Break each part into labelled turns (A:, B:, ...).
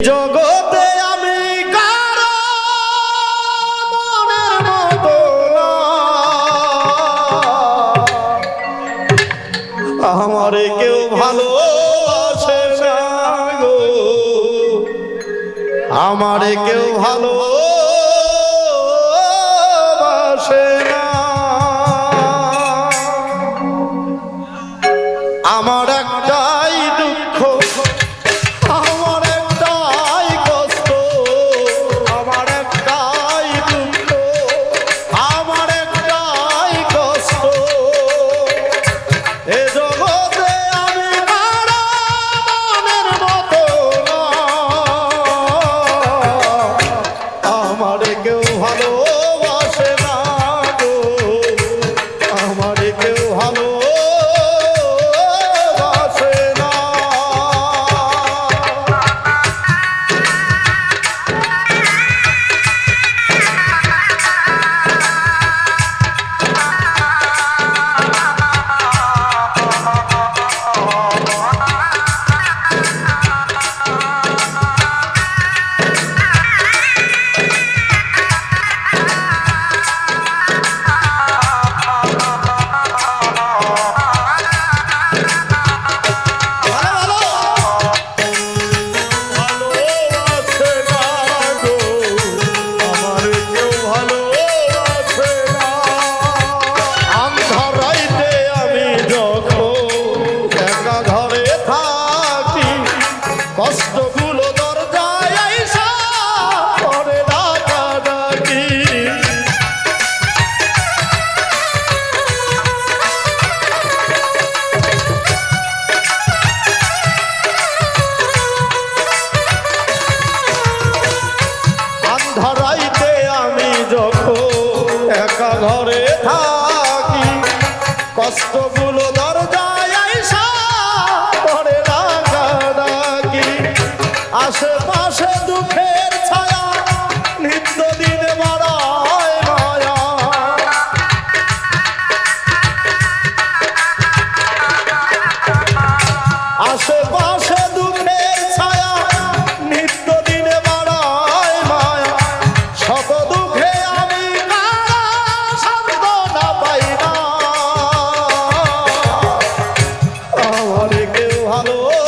A: জগতে আমি কারও মনের মতো আমার কেউ ভালো আমার কেউ ভালো ধরাইতে আমি যখন একা ঘরে থাকি, কষ্টগুলো দরজায় আইসা পরে রাখি আশেপাশে দুঃখের ছায়া নিত্যদিন বাড়ায় মায়া। আশেপাশে দুঃখের ছায়া follow.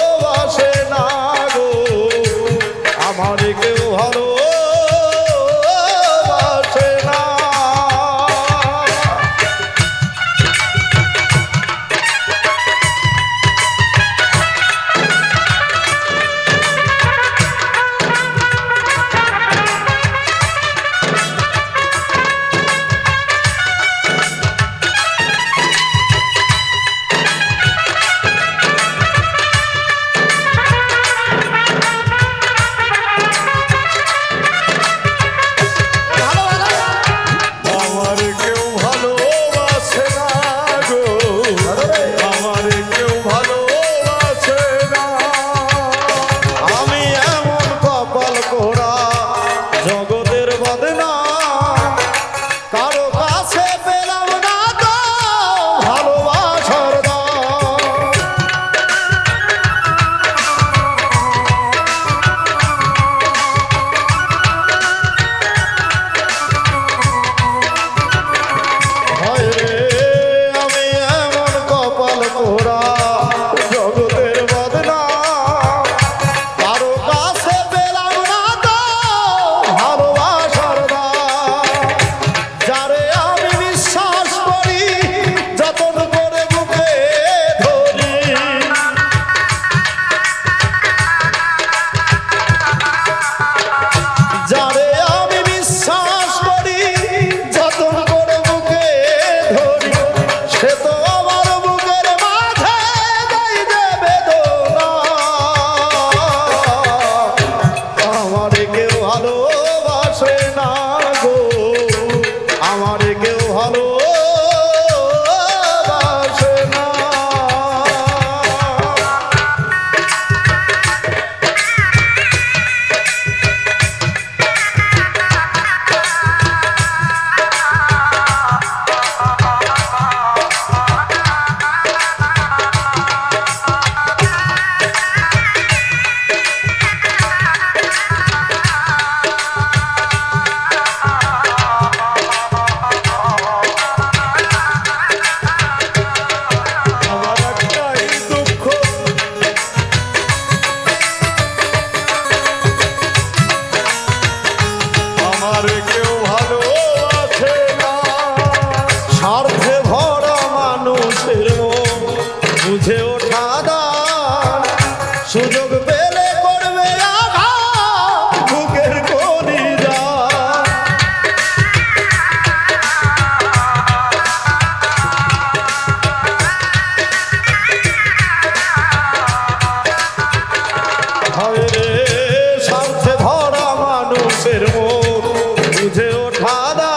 A: Roda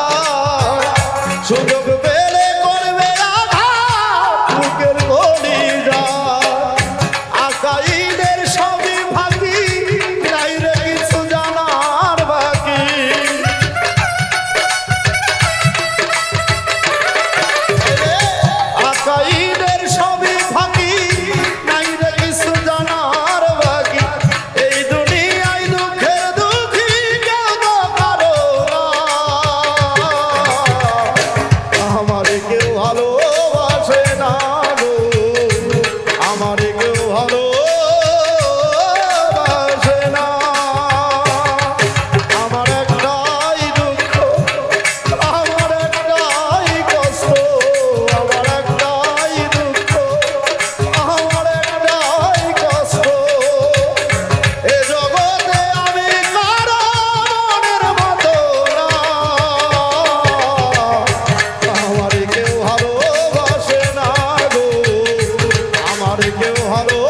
A: হরো